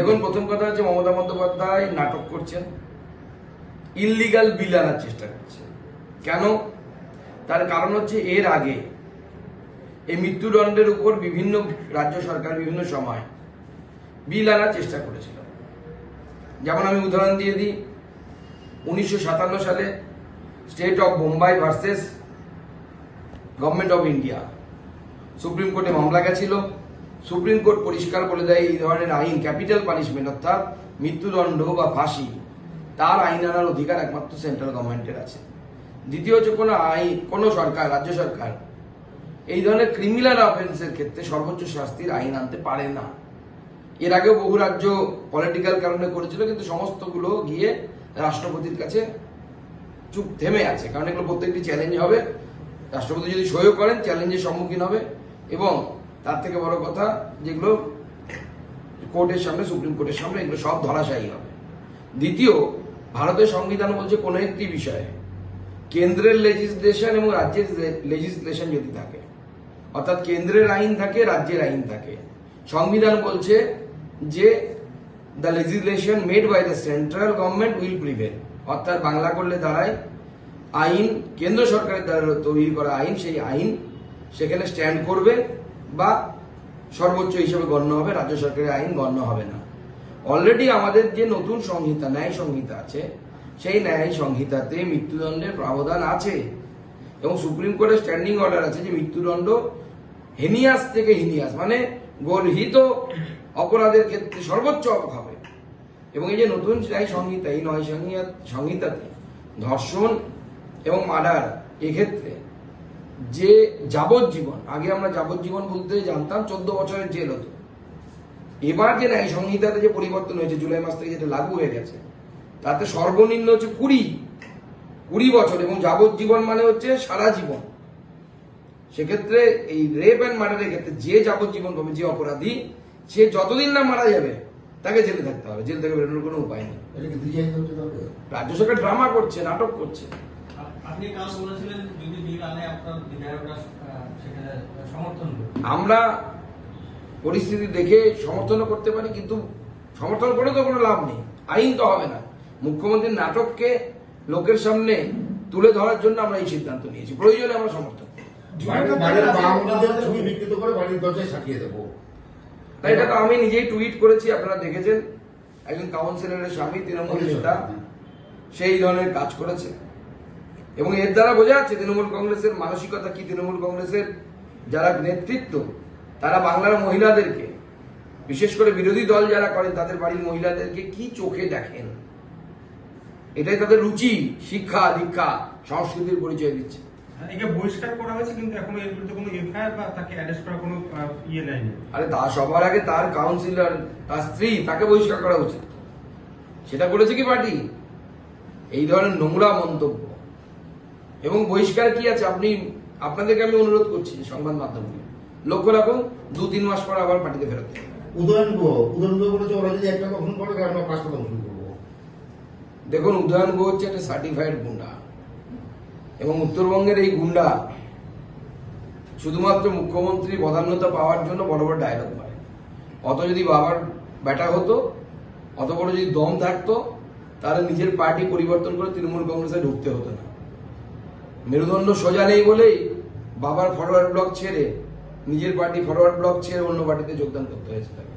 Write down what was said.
দেখুন, প্রথম কথা হচ্ছে মমতা বন্দ্যোপাধ্যায় নাটক করছেন ইললিগাল বিল আনার চেষ্টা করছে। কেন? তার কারণ হচ্ছে এর আগে এই মৃত্যুদণ্ডের উপর বিভিন্ন রাজ্য সরকার বিভিন্ন সময় বিল আনার চেষ্টা করেছিল। যেমন আমি উদাহরণ দিয়ে দিই, উনিশশো সাতান্ন সালে state of Bombay versus government of India supreme কোর্টে মামলা গেছিল। সুপ্রিম কোর্ট পরিষ্কার বলে দেয় এই ধরনের আইন, ক্যাপিটাল পানিশমেন্ট, অর্থাৎ মৃত্যুদণ্ড বা ফাঁসি। তার আইন আনার অধিকার একমাত্র সেন্ট্রাল গভর্নমেন্টের আছে। দ্বিতীয় হচ্ছে কোনো আইন, কোনো সরকার, রাজ্য সরকার, এই ধরনের ক্রিমিনাল অফেন্সের ক্ষেত্রে সর্বোচ্চ শাস্তির আইন আনতে পারে না। এর আগেও বহু রাজ্য পলিটিক্যাল কারণে করেছিল, কিন্তু সমস্তগুলো গিয়ে রাষ্ট্রপতির কাছে চুপ থেমে আছে। কারণ এগুলো প্রত্যেকটি চ্যালেঞ্জ হবে। রাষ্ট্রপতি যদি সইও করেন চ্যালেঞ্জের সম্মুখীন হবে এবং তার থেকে বড় কথা যেগুলো কোর্টের সামনে, সুপ্রিম কোর্টের সামনে, এগুলো সব ধরাশায়ী হবে। দ্বিতীয়, ভারতের সংবিধান বলছে কোনো একটি বিষয়ে কেন্দ্রের লেজিসলেশন এবং রাজ্যের লেজিসলেশন যদি থাকে, অর্থাৎ কেন্দ্রের আইন থাকে, রাজ্যের আইন থাকে, সংবিধান বলছে যে the legislation made by the central government will prevail অর্থাৎ বাংলা করলে দাঁড়ায় আইন, কেন্দ্র সরকারের দ্বারা তৈরি করা আইন, সেই আইন সেখানে স্ট্যান্ড করবে। বা সর্বোচ্চ হিসেবে গণ্য হবে, রাজ্য সরকারের আইন গণ্য হবে না। অলরেডি আমাদের যে নতুন সংহিতা, ন্যায় সংহিতা আছে, সেই ন্যায় সংহিতাতে মৃত্যুদণ্ডের প্রাবধান আছে এবং সুপ্রিম কোর্টের স্ট্যান্ডিং অর্ডার আছে যে মৃত্যুদণ্ড হেনিয়াস থেকে হিনিয়াস মানে গর্হিত অপরাধের ক্ষেত্রে সর্বোচ্চ হবে। এবং এই যে নতুন ন্যায় সংহিতা, এই নয় সংহিতা, সংহিতাতে ধর্ষণ এবং মার্ডার এক্ষেত্রে যে যাবজ্জীবন আগে আমরা যাবজ্জীবন বলতে জানতাম চোদ্দ বছরের জেল হতো। এবার যে ন্যায় সংহিতাতে যে পরিবর্তন হয়েছে জুলাই মাস থেকে যেটা লাগু হয়ে গেছে তাতে সর্বনিম্ন হচ্ছে কুড়ি কুড়ি বছর এবং যাবজ্জীবন মানে হচ্ছে সারা জীবন। সেক্ষেত্রে এই রেপ অ্যান্ড মার্ডারের ক্ষেত্রে যে যাবজ্জীবন পাবে যে অপরাধী সে যতদিন না মারা যাবে তাকে জেলে থাকতে হবে। জেল থেকে বেরোনোর কোনো উপায় নেই। রাজ্য সরকার ড্রামা করছে নাটক করছে। সমর্থন আমরা পরিস্থিতি দেখে সমর্থনও করতে পারি কিন্তু সমর্থন করে তো কোনো লাভ নেই। আইন তো হবে না। মুখ্যমন্ত্রীর নাটককে লোকের সামনে তুলে ধরার জন্য আমরা এই সিদ্ধান্ত নিয়েছি। প্রয়োজনে আমরা সমর্থন এটা তো আমি নিজেই টুইট করেছি আপনারা দেখেছেন। একজন কাউন্সিলরের স্বামী তৃণমূল নেতা সেই ধরনের কাজ করেছে। এবং এর দ্বারা বোঝা যাচ্ছে তৃণমূল কংগ্রেসের মানসিকতা কি? তৃণমূল কংগ্রেসের যারা নেতৃত্ব তারা বাংলার মহিলাদেরকে বিশেষ করে বিরোধী দল যারা করেন তাদের বাড়ির মহিলাদেরকে কি চোখে দেখেন? এটাই তাদের রুচি শিক্ষা দীক্ষা সংস্কৃতির পরিচয় দিচ্ছে। একে বহিষ্কার করা হয়েছে কিন্তু এখনও এর বিরুদ্ধে কোনো এফআইআর বা তাকে অ্যারেস্ট করার কোনো ইয়ে নেয়নি। আরে তা সবার আগে তার কাউন্সিলর তার স্ত্রী তাকে বহিষ্কার করা উচিত। সেটা করেছে কি পার্টি? এই ধরনের নোংরা মন্তব্য। এবং বহিষ্কার কি আছে? আপনি আপনাদেরকে আমি অনুরোধ করছি সংবাদ মাধ্যমকে। লক্ষ্য রাখুন দু তিন মাস পর আবার পার্টিতে ফেরত। উদয়ন গুহ উদয়ন গুহ বলেছে ওরা যদি একটা কখন করে আমরা পাঁচটা কখন করব। দেখুন উদয়ন গো হচ্ছে একটা সার্টিফাইড গুন্ডা। এবং উত্তরবঙ্গের এই গুন্ডা শুধুমাত্র মুখ্যমন্ত্রী প্রধান্যতা পাওয়ার জন্য বড় বড় ডায়লগ মারে। অত যদি বাবার ব্যাটা হতো অত বড় যদি দম থাকতো তাহলে নিজের পার্টি পরিবর্তন করে তৃণমূল কংগ্রেসে ঢুকতে হতো না। মেরুদণ্ড সোজা নেই বলেই বাবার ফরওয়ার্ড ব্লক ছেড়ে নিজের পার্টি ফরওয়ার্ড ব্লক ছেড়ে অন্য পার্টিতে যোগদান করতে হয়েছে তাকে।